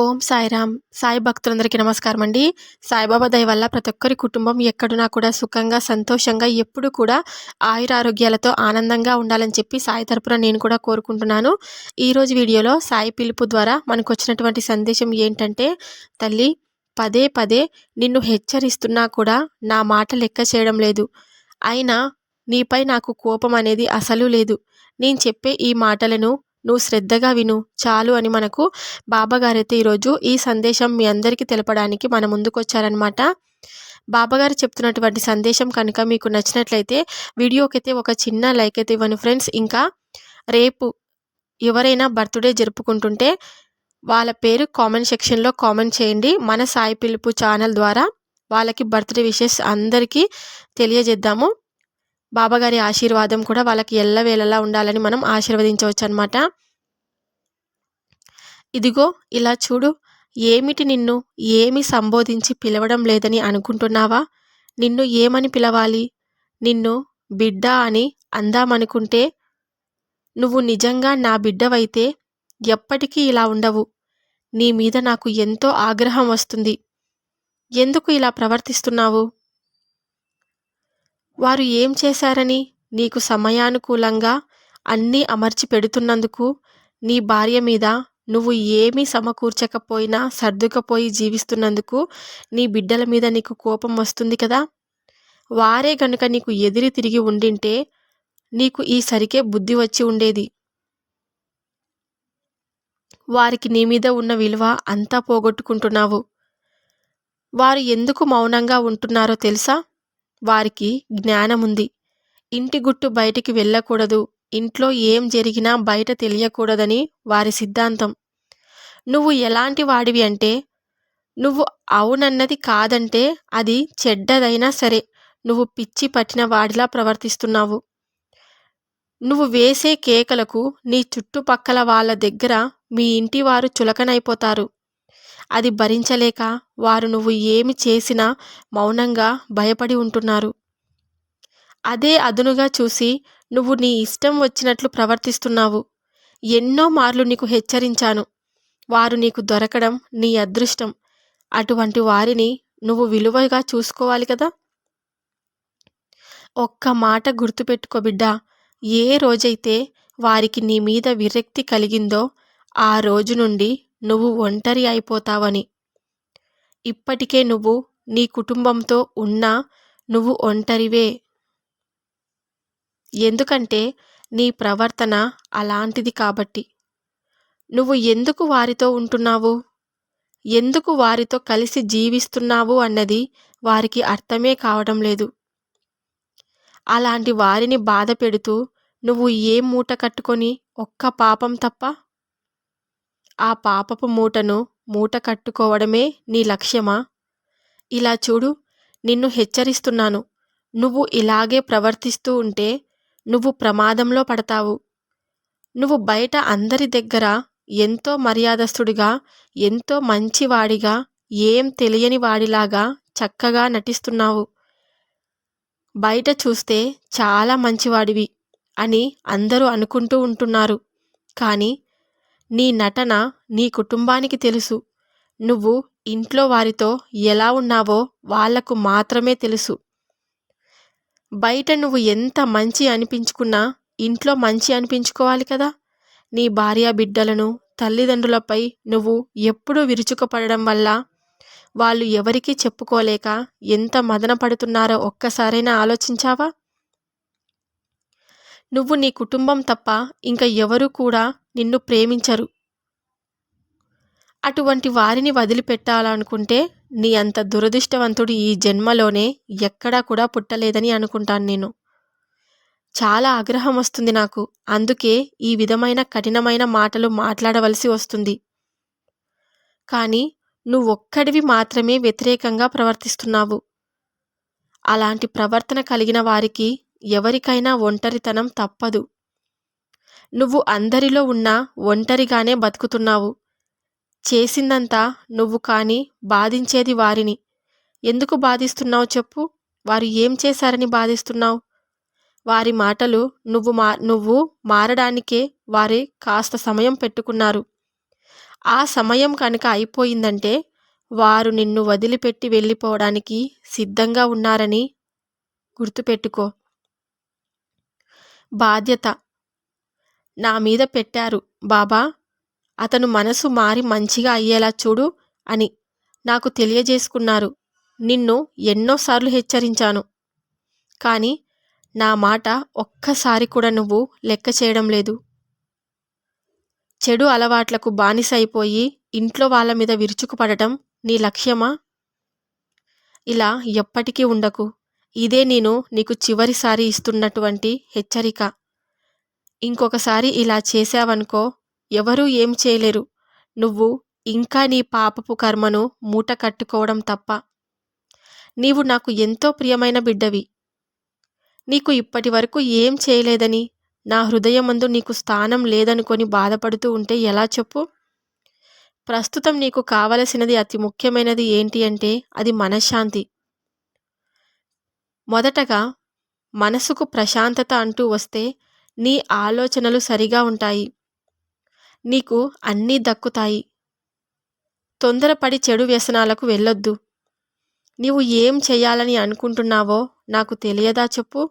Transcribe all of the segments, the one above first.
ఓం సాయిరామ్. సాయి భక్తులందరికీ నమస్కారం అండి సాయిబాబా దయ వల్ల ప్రతి ఒక్కరి కుటుంబం ఎక్కడున్నా కూడా సుఖంగా సంతోషంగా ఎప్పుడు కూడా ఆయురారోగ్యాలతో ఆనందంగా ఉండాలని చెప్పి సాయి తరపున నేను కూడా కోరుకుంటున్నాను. ఈరోజు వీడియోలో సాయి పిలుపు ద్వారా మనకు వచ్చినటువంటి సందేశం ఏంటంటే తల్లి పదే పదే నిన్ను హెచ్చరిస్తున్నా కూడా నా మాట లెక్క చేయడం లేదు. అయినా నీపై నాకు కోపం అనేది అసలు లేదు. నేను చెప్పే ఈ మాటలను నువ్వు శ్రద్ధగా విను చాలు అని మనకు బాబాగారైతే ఈరోజు ఈ సందేశం మీ అందరికీ తెలపడానికి మన ముందుకొచ్చారనమాట బాబాగారు చెప్తున్నటువంటి సందేశం కనుక మీకు నచ్చినట్లయితే వీడియోకైతే ఒక చిన్న లైక్ అయితే ఇవ్వను ఫ్రెండ్స్. ఇంకా రేపు ఎవరైనా బర్త్డే జరుపుకుంటుంటే వాళ్ళ పేరు కామెంట్ సెక్షన్లో కామెంట్ చేయండి. మన సాయి పిలుపు ఛానల్ ద్వారా వాళ్ళకి బర్త్డే విషెస్ అందరికీ తెలియజేద్దాము. బాబాగారి ఆశీర్వాదం కూడా వాళ్ళకి ఎల్లవేళలా ఉండాలని మనం ఆశీర్వదించవచ్చు అనమాట ఇదిగో ఇలా చూడు ఏమిటి నిన్ను ఏమి సంబోధించి పిలవడం లేదని అనుకుంటున్నావా? నిన్ను ఏమని పిలవాలి? నిన్ను బిడ్డ అని అందామనుకుంటే నువ్వు నిజంగా నా బిడ్డవైతే ఎప్పటికీ ఇలా ఉండవు. నీ మీద నాకు ఎంతో ఆగ్రహం వస్తుంది. ఎందుకు ఇలా ప్రవర్తిస్తున్నావు? వారు ఏం చేశారని నీకు సమయానుకూలంగా అన్నీ అమర్చి పెడుతున్నందుకు నీ భార్య మీద నువ్వు ఏమీ సమకూర్చకపోయినా సర్దుకపోయి జీవిస్తున్నందుకు నీ బిడ్డల మీద నీకు కోపం వస్తుంది కదా? వారే గనుక నీకు ఎదిరి తిరిగి ఉండింటే నీకు ఈ సరికే బుద్ధి వచ్చి ఉండేది. వారికి నీ మీద ఉన్న విలువ అంతా పోగొట్టుకుంటున్నావు. వారు ఎందుకు మౌనంగా ఉంటున్నారో తెలుసా? వారికి జ్ఞానముంది. ఇంటి గుట్టు బయటికి వెళ్ళకూడదు. ఇంట్లో ఏం జరిగినా బయట తెలియకూడదని వారి సిద్ధాంతం. నువ్వు ఎలాంటి వాడివి అంటే నువ్వు అవునన్నది కాదంటే అది చెడ్డదైనా సరే నువ్వు పిచ్చి పట్టిన వాడిలా ప్రవర్తిస్తున్నావు. నువ్వు వేసే కేకలకు నీ చుట్టుపక్కల వాళ్ళ దగ్గర మీ ఇంటి వారు చులకనైపోతారు. అది భరించలేక వారు నువ్వు ఏమి చేసినా మౌనంగా భయపడి ఉంటున్నారు. అదే అదునుగా చూసి నువ్వు నీ ఇష్టం వచ్చినట్లు ప్రవర్తిస్తున్నావు. ఎన్నో మార్లు నీకు హెచ్చరించాను. వారు నీకు దొరకడం నీ అదృష్టం. అటువంటి వారిని నువ్వు విలువగా చూసుకోవాలి కదా? ఒక్క మాట గుర్తుపెట్టుకో బిడ్డా. ఏ రోజైతే వారికి నీ మీద విరక్తి కలిగిందో ఆ రోజు నుండి నువ్వు ఒంటరి అయిపోతావని. ఇప్పటికే నువ్వు నీ కుటుంబంతో ఉన్నా నువ్వు ఒంటరివే. ఎందుకంటే నీ ప్రవర్తన అలాంటిది కాబట్టి. నువ్వు ఎందుకు వారితో ఉంటున్నావు? ఎందుకు వారితో కలిసి జీవిస్తున్నావు అన్నది వారికి అర్థమే కావడం లేదు. అలాంటి వారిని బాధ పెడుతూ నువ్వు ఏం మూట కట్టుకొని ఒక్క పాపం తప్ప ఆ పాపపు మూటను మూట కట్టుకోవడమే నీ లక్ష్యమా? ఇలా చూడు నిన్ను హెచ్చరిస్తున్నాను. నువ్వు ఇలాగే ప్రవర్తిస్తూ ఉంటే నువ్వు ప్రమాదంలో పడతావు. నువ్వు బయట అందరి దగ్గర ఎంతో మర్యాదస్తుడిగా ఎంతో మంచివాడిగా ఏం తెలియని వాడిలాగా చక్కగా నటిస్తున్నావు. బయట చూస్తే చాలా మంచివాడివి అని అందరూ అనుకుంటూ ఉంటున్నారు. కానీ నీ నటన నీ కుటుంబానికి తెలుసు. నువ్వు ఇంట్లో వారితో ఎలా ఉన్నావో వాళ్ళకు మాత్రమే తెలుసు. బయట నువ్వు ఎంత మంచి అనిపించుకున్నా ఇంట్లో మంచి అనిపించుకోవాలి కదా. నీ భార్య బిడ్డలను తల్లిదండ్రులపై నువ్వు ఎప్పుడూ విరుచుకుపడడం వల్ల వాళ్ళు ఎవరికీ చెప్పుకోలేక ఎంత మదన పడుతున్నారో ఒక్కసారైనా ఆలోచించావా? నువ్వు నీ కుటుంబం తప్ప ఇంకా ఎవరు కూడా నిన్ను ప్రేమించరు. అటువంటి వారిని వదిలిపెట్టాలనుకుంటే నీ అంత దురదృష్టవంతుడు ఈ జన్మలోనే ఎక్కడా కూడా పుట్టలేదని అనుకుంటాను నేను. చాలా ఆగ్రహం వస్తుంది నాకు. అందుకే ఈ విధమైన కఠినమైన మాటలు మాట్లాడవలసి వస్తుంది. కానీ నువ్వొక్కడివి మాత్రమే వ్యతిరేకంగా ప్రవర్తిస్తున్నావు. అలాంటి ప్రవర్తన కలిగిన వారికి ఎవరికైనా ఒంటరితనం తప్పదు. నువ్వు అందరిలో ఉన్న ఒంటరిగానే బతుకుతున్నావు. చేసిందంతా నువ్వు కానీ బాధించేది వారిని. ఎందుకు బాధిస్తున్నావు చెప్పు? వారు ఏం చేశారని బాధిస్తున్నావు? వారి మాటలు నువ్వు మా నువ్వు మారడానికే వారి కాస్త సమయం పెట్టుకున్నారు. ఆ సమయం కనుక అయిపోయిందంటే వారు నిన్ను వదిలిపెట్టి వెళ్ళిపోవడానికి సిద్ధంగా ఉన్నారని గుర్తుపెట్టుకో. బాధ్యత నా మీద పెట్టారు. బాబా అతను మనసు మారి మంచిగా అయ్యేలా చూడు అని నాకు తెలియజేసుకున్నారు. నిన్ను ఎన్నోసార్లు హెచ్చరించాను. కానీ నా మాట ఒక్కసారి కూడా నువ్వు లెక్క చేయడం లేదు. చెడు అలవాట్లకు బానిస అయిపోయి ఇంట్లో వాళ్ళ మీద విరుచుకుపడటం నీ లక్ష్యమా? ఇలా ఎప్పటికీ ఉండకు. ఇదే నేను నీకు చివరిసారి ఇస్తున్నటువంటి హెచ్చరిక. ఇంకొకసారి ఇలా చేశావనుకో ఎవరూ ఏం చేయలేరు. నువ్వు ఇంకా నీ పాపపు కర్మను మూట కట్టుకోవడం తప్ప. నీవు నాకు ఎంతో ప్రియమైన బిడ్డవి. నీకు ఇప్పటి వరకు ఏం చేయలేదని నా హృదయమందు నీకు స్థానం లేదనుకొని బాధపడుతూ ఉంటే ఎలా చెప్పు? ప్రస్తుతం నీకు కావలసినది అతి ముఖ్యమైనది ఏంటి అంటే అది మనశ్శాంతి. మొదటగా మనసుకు ప్రశాంతత అంటూ వస్తే నీ ఆలోచనలు సరిగా ఉంటాయి. నీకు అన్నీ దక్కుతాయి. తొందరపడి చెడు వ్యసనాలకు వెళ్ళొద్దు. నీవు ఏం చేయాలని అనుకుంటున్నావో నాకు తెలియదా చెప్పు.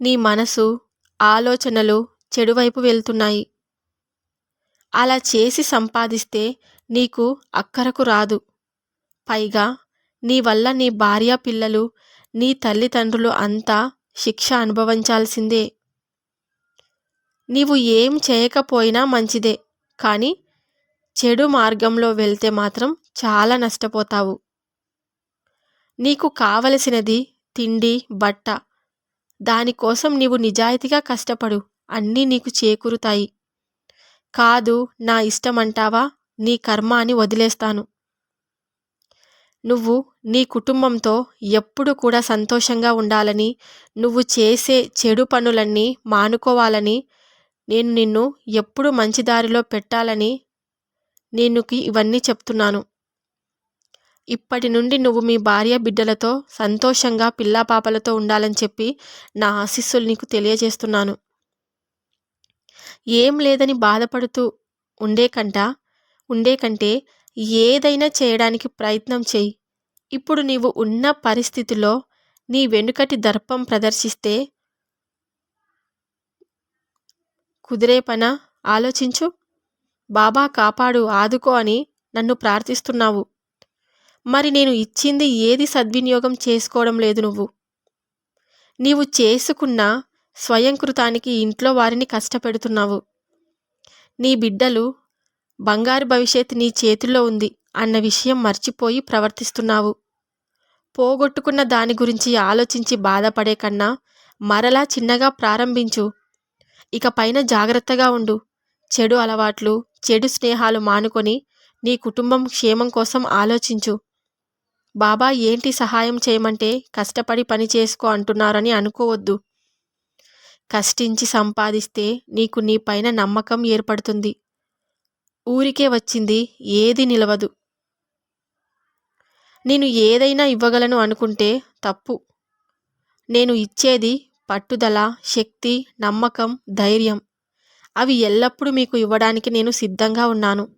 నీ మనసు ఆలోచనలు చెడువైపు వెళ్తున్నాయి. అలా చేసి సంపాదిస్తే నీకు అక్కరకు రాదు. పైగా నీ వల్ల నీ భార్య పిల్లలు నీ తల్లిదండ్రులు అంతా శిక్ష అనుభవించాల్సిందే. నీవు ఏం చేయకపోయినా మంచిదే కానీ చెడు మార్గంలో వెళ్తే మాత్రం చాలా నష్టపోతావు. నీకు కావలసినది తిండి బట్ట. దానికోసం నీవు నిజాయితీగా కష్టపడు అన్నీ నీకు చేకూరుతాయి. కాదు నా ఇష్టమంటావా? నీ కర్మ అని వదిలేస్తాను. నువ్వు నీ కుటుంబంతో ఎప్పుడు కూడా సంతోషంగా ఉండాలని నువ్వు చేసే చెడు పనులన్నీ మానుకోవాలని నేను నిన్ను ఎప్పుడు మంచి దారిలో పెట్టాలని నేను ఇవన్నీ చెప్తున్నాను. ఇప్పటి నుండి నువ్వు మీ భార్య బిడ్డలతో సంతోషంగా పిల్లా పాపలతో ఉండాలని చెప్పి నా ఆశీస్సులు నీకు తెలియజేస్తున్నాను. ఏం లేదని బాధపడుతూ ఉండే కంట ఉండే కంటే ఏదైనా చేయడానికి ప్రయత్నం చేయి. ఇప్పుడు నీవు ఉన్న పరిస్థితిలో నీ వెనుకటి దర్పం ప్రదర్శిస్తే కుదిరే పన ఆలోచించు. బాబా కాపాడు ఆదుకో అని నన్ను ప్రార్థిస్తున్నావు. మరి నేను ఇచ్చింది ఏది సద్వినియోగం చేసుకోవడం లేదు నువ్వు. నీవు చేసుకున్న స్వయంకృతానికి ఇంట్లో వారిని కష్టపెడుతున్నావు. నీ బిడ్డలు బంగారు భవిష్యత్తు నీ చేతుల్లో ఉంది. అన్న విషయం మర్చిపోయి ప్రవర్తిస్తున్నావు. పోగొట్టుకున్న దాని గురించి ఆలోచించి బాధపడే కన్నా మరలా చిన్నగా ప్రారంభించు. ఇక పైన జాగ్రత్తగా ఉండు. చెడు అలవాట్లు చెడు స్నేహాలు మానుకొని నీ కుటుంబం క్షేమం కోసం ఆలోచించు. బాబా ఏంటి సహాయం చేయమంటే కష్టపడి పని చేసుకో అంటున్నారని అనుకోవద్దు. కష్టించి సంపాదిస్తే నీకు నీ పైన నమ్మకం ఏర్పడుతుంది. ఊరికే వచ్చింది ఏది నిలవదు. నేను ఏదైనా ఇవ్వగలను అనుకుంటే తప్పు. నేను ఇచ్చేది పట్టుదల శక్తి నమ్మకం ధైర్యం. అవి ఎల్లప్పుడూ మీకు ఇవ్వడానికి నేను సిద్ధంగా ఉన్నాను.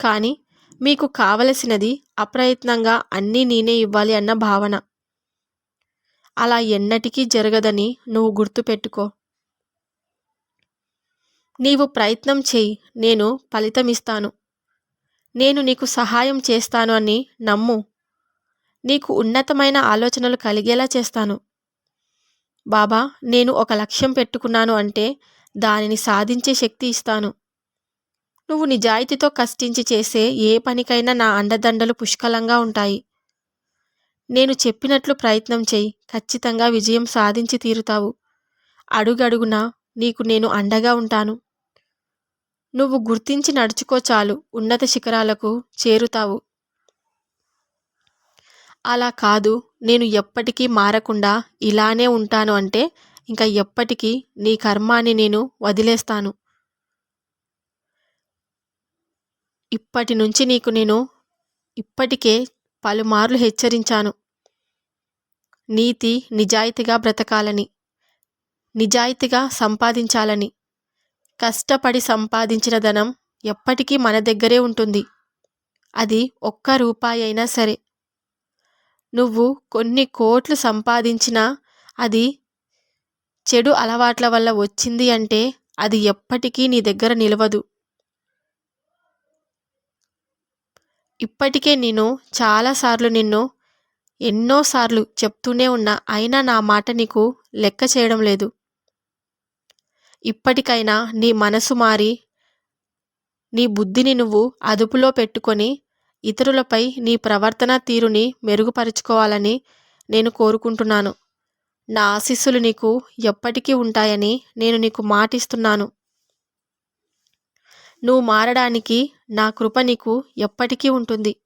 కానీ మీకు కావలసినది అప్రయత్నంగా అన్నీ నేనే ఇవ్వాలి అన్న భావన. అలా ఎన్నటికీ జరగదని నువ్వు గుర్తుపెట్టుకో. నీవు ప్రయత్నం చేయి నేను ఫలితమిస్తాను. నేను నీకు సహాయం చేస్తాను అని నమ్ము. నీకు ఉన్నతమైన ఆలోచనలు కలిగేలా చేస్తాను. బాబా నేను ఒక లక్ష్యం పెట్టుకున్నాను అంటే దానిని సాధించే శక్తి ఇస్తాను. నువ్వు నిజాయితీతో కష్టించి చేసే ఏ పనికైనా నా అండదండలు పుష్కలంగా ఉంటాయి. నేను చెప్పినట్లు ప్రయత్నం చేయి ఖచ్చితంగా విజయం సాధించి తీరుతావు. అడుగడుగునా నీకు నేను అండగా ఉంటాను. నువ్వు గుర్తించి నడుచుకో చాలు ఉన్నత శిఖరాలకు చేరుతావు. అలా కాదు. నేను ఎప్పటికీ మారకుండా ఇలానే ఉంటాను అంటే ఇంకా ఎప్పటికీ నీ కర్మాన్ని నేను వదిలేస్తాను. ఇప్పటి నుంచి నీకు నేను ఇప్పటికే పలుమార్లు హెచ్చరించాను. నీతి నిజాయితీగా బ్రతకాలని నిజాయితీగా సంపాదించాలని కష్టపడి సంపాదించిన ధనం ఎప్పటికీ మన దగ్గరే ఉంటుంది. అది ఒక్క రూపాయి అయినా సరే. నువ్వు కొన్ని కోట్లు సంపాదించినా అది చెడు అలవాట్ల వల్ల వచ్చింది అంటే అది ఎప్పటికీ నీ దగ్గర నిలవదు. ఇప్పటికే నేను చాలాసార్లు నిన్ను ఎన్నోసార్లు చెప్తూనే ఉన్నా అయినా నా మాట నీకు లెక్క చేయడం లేదు. ఇప్పటికైనా నీ మనసు మారి నీ బుద్ధిని నువ్వు అదుపులో పెట్టుకొని ఇతరులపై నీ ప్రవర్తన తీరుని మెరుగుపరుచుకోవాలని నేను కోరుకుంటున్నాను. నా ఆశీస్సులు నీకు ఎప్పటికీ ఉంటాయని నేను నీకు మాటిస్తున్నాను. నువ్వు మారడానికి నా కృప నీకు ఎప్పటికీ ఉంటుంది.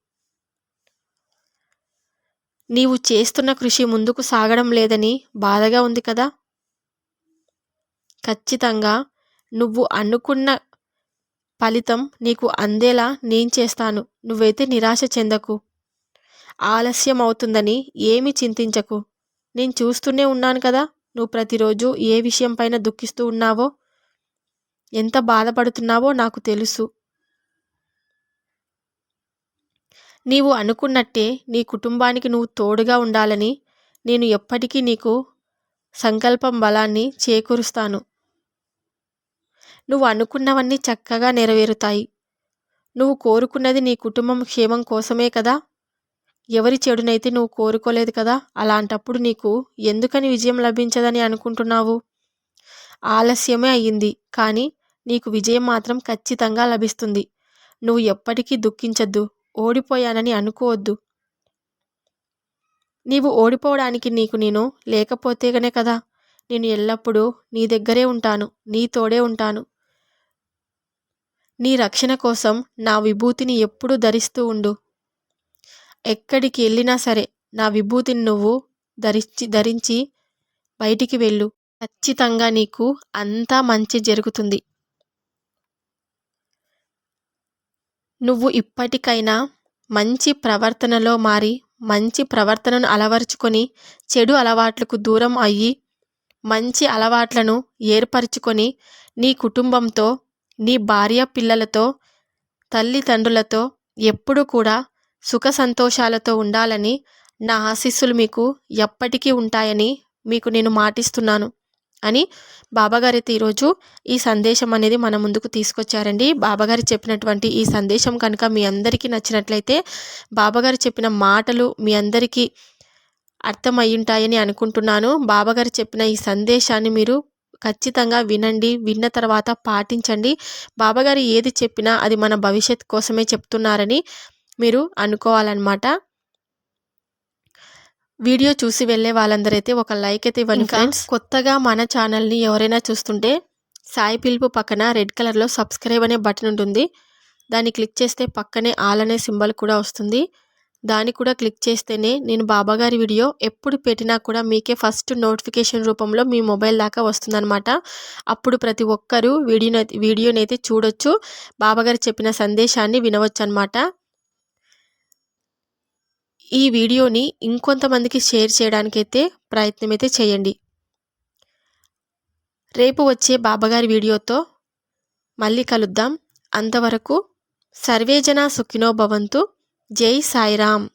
నీవు చేస్తున్న కృషి ముందుకు సాగడం లేదని బాధగా ఉంది కదా? ఖచ్చితంగా నువ్వు అనుకున్న ఫలితం నీకు అందేలా నేను చేస్తాను. నువ్వైతే నిరాశ చెందకు. ఆలస్యం అవుతుందని ఏమి చింతించకు. నేను చూస్తూనే ఉన్నాను కదా నువ్వు ప్రతిరోజు ఏ విషయం పైన దుఃఖిస్తూ ఉన్నావో ఎంత బాధపడుతున్నావో నాకు తెలుసు. నీవు అనుకున్నట్టే నీ కుటుంబానికి నువ్వు తోడుగా ఉండాలని నేను ఎప్పటికీ నీకు సంకల్పం బలాన్ని చేకూరుస్తాను. నువ్వు అనుకున్నవన్నీ చక్కగా నెరవేరుతాయి. నువ్వు కోరుకున్నది నీ కుటుంబం క్షేమం కోసమే కదా? ఎవరి చెడునైతే నువ్వు కోరుకోలేదు కదా? అలాంటప్పుడు నీకు ఎందుకని విజయం లభించదని అనుకుంటున్నావు? ఆలస్యమే అయ్యింది కానీ నీకు విజయం మాత్రం ఖచ్చితంగా లభిస్తుంది. నువ్వు ఎప్పటికీ దుఃఖించద్దు ఓడిపోయానని అనుకోవద్దు. నీవు ఓడిపోవడానికి నీకు నేను లేకపోతేగనే కదా నేను ఎల్లప్పుడూ నీ దగ్గరే ఉంటాను నీ తోడే ఉంటాను. నీ రక్షణ కోసం నా విభూతిని ఎప్పుడూ ధరిస్తూ ఉండు. ఎక్కడికి వెళ్ళినా సరే నా విభూతిని నువ్వు ధరించి ధరించి బయటికి వెళ్ళు. ఖచ్చితంగా నీకు అంతా మంచి జరుగుతుంది. నువ్వు ఇప్పటికైనా మంచి ప్రవర్తనలో మారి మంచి ప్రవర్తనను అలవరుచుకొని చెడు అలవాట్లకు దూరం అయ్యి మంచి అలవాట్లను ఏర్పరచుకొని నీ కుటుంబంతో నీ భార్య పిల్లలతో తల్లిదండ్రులతో ఎప్పుడు కూడా సుఖ సంతోషాలతో ఉండాలని నా ఆశీస్సులు మీకు ఎప్పటికీ ఉంటాయని మీకు నేను మాటిస్తున్నాను అని బాబాగారైతే ఈరోజు ఈ సందేశం అనేది మన ముందుకు తీసుకొచ్చారండి. బాబాగారు చెప్పినటువంటి ఈ సందేశం కనుక మీ అందరికీ నచ్చినట్లయితే బాబాగారు చెప్పిన మాటలు మీ అందరికీ అర్థమయ్యుంటాయని అనుకుంటున్నాను. బాబాగారు చెప్పిన ఈ సందేశాన్ని మీరు ఖచ్చితంగా వినండి విన్న తర్వాత పాటించండి. బాబాగారు ఏది చెప్పినా అది మన భవిష్యత్ కోసమే చెప్తున్నారని మీరు అనుకోవాలన్నమాట. వీడియో చూసి వెళ్ళే వాళ్ళందరైతే ఒక లైక్ అయితే ఇవ్వండి ఫ్రెండ్స్. కొత్తగా మన ఛానల్ని ఎవరైనా చూస్తుంటే సాయి పిలుపు పక్కన రెడ్ కలర్లో సబ్స్క్రైబ్ అనే బటన్ ఉంటుంది. దాన్ని క్లిక్ చేస్తే పక్కనే ఆల్ అనే సింబల్ కూడా వస్తుంది. దాన్ని కూడా క్లిక్ చేస్తేనే నేను బాబాగారి వీడియో ఎప్పుడు పెట్టినా కూడా మీకే ఫస్ట్ నోటిఫికేషన్ రూపంలో మీ మొబైల్ దాకా వస్తుందన్నమాట. అప్పుడు ప్రతి ఒక్కరూ వీడియో వీడియోనైతే చూడొచ్చు. బాబాగారు చెప్పిన సందేశాన్ని వినవచ్చు అనమాట ఈ వీడియోని ఇంకొంతమందికి షేర్ చేయడానికైతే ప్రయత్నం అయితే చేయండి. రేపు వచ్చే బాబాగారి వీడియోతో మళ్ళీ కలుద్దాం. అంతవరకు సర్వేజన సుఖినో భవంతు. జై సాయిరామ్